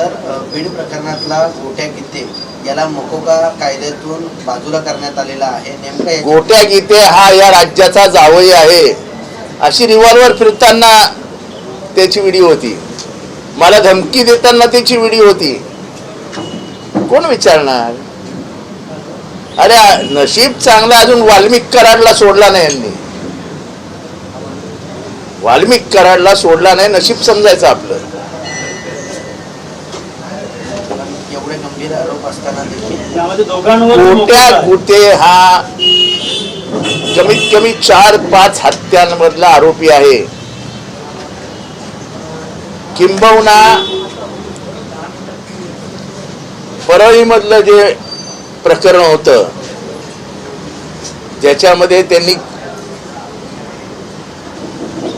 Sir Beed प्रकरणातला गोट्या गीते याला मकोका कायद्यातून बाजूला करण्यात आलेला आहे. नेमका गोट्या गीते हा या राज्याचा जावई आहे. अशी रिव्हॉल्वर फिरताना त्याची व्हिडिओ होती. मला धमकी देताना त्याची व्हिडिओ होती. कोण विचारणार? अरे नशीब चांगला अजून वाल्मिक कराडला सोडला नाही यांनी. वाल्मिक कराडला सोडला नाही नशीब समजायचं आपलं. एवढे गंभीर आरोप असताना देखील दोघांवर गुटे हा कमीत कमी चार पाच हत्यांमधला आरोपी आहे. किंबहुना परळीमधलं जे प्रकरण होतं ज्याच्यामध्ये त्यांनी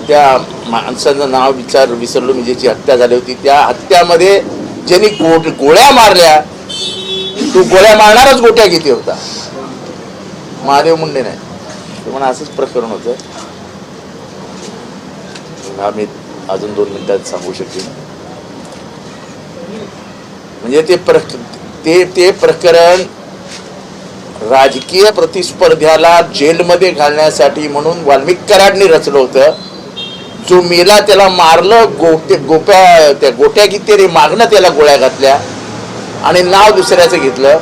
त्या माणसाचं नाव विचार विसरलो मी ज्याची हत्या झाली होती त्या हत्यामध्ये ज्यांनी गो गोळ्या मारल्या तू गोळ्या मारणारच गोट्या किती होता. महादेव मुंडे नाही. म्हणा असंच प्रकरण होतं. हा मी अजून दोन मिनिटात सांगू शकेन. म्हणजे ते प्रक ते ते प्रकरण राजकीय प्रतिस्पर्ध्याला जेलमध्ये घालण्यासाठी म्हणून वाल्मिक कराडने रचलं होतं. जो मेला त्याला मारलं गोटे गोप्या त्या गोट्या किती मागणं त्याला गोळ्या घातल्या आणि नाव दुसऱ्याचं घेतलं.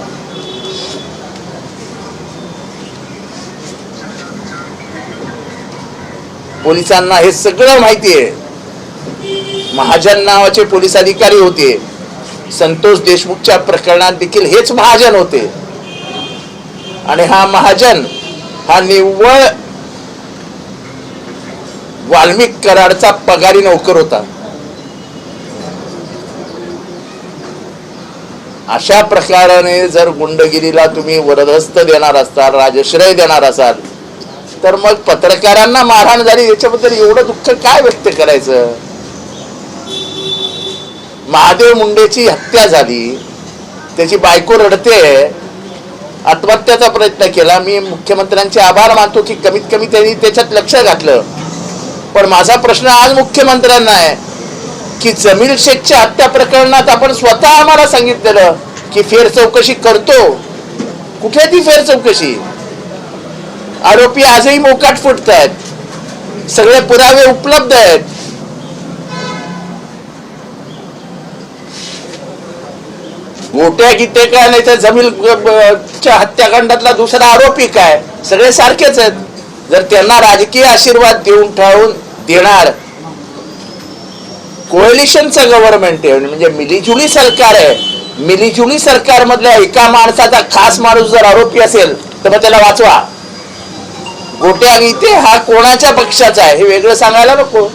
पोलिसांना हे सगळं माहिती आहे. महाजन नावाचे पोलीस अधिकारी होते. संतोष देशमुखच्या प्रकरणात देखील हेच महाजन होते. आणि हा महाजन हा निव्वळ वाल्मिक कराडचा पगारी नोकर होता. अशा प्रकाराने जर गुंडगिरीला तुम्ही वरदस्त देणार असाल राजश्रय देणार असाल तर मग पत्रकारांना मारहाण झाली. याच्याबद्दल एवढं दुःख काय व्यक्त करायचं? महादेव मुंडेची हत्या झाली. त्याची बायको रडते. आत्महत्याचा प्रयत्न केला. मी मुख्यमंत्र्यांचे आभार मानतो की कमीत कमी त्यांनी त्याच्यात लक्ष घातलं. पण माझा प्रश्न आज मुख्यमंत्र्यांना आहे की जमील शेखच्या हत्या प्रकरणात आपण स्वतः आम्हाला सांगितलेलं की फेर चौकशी करतो. कुठे ती फेर चौकशी आरोपी आजही मोकाट फुटत आहेत सगळे पुरावे उपलब्ध आहेत. गोट्या गीते काय नाही तर जमील च्या हत्याकांडातला दुसरा आरोपी काय? सगळे सारखेच आहेत. जर त्यांना राजकीय आशीर्वाद देऊन ठेवून देणार कोएलिशनचं गव्हर्नमेंट आहे म्हणजे मिलीजुली सरकार आहे. मिलीजुली सरकार मधल्या एका माणसाचा खास माणूस जर आरोपी असेल तर मग त्याला वाचवा. गोट्या गीते हा कोणाच्या पक्षाचा आहे हे वेगळं सांगायला नको.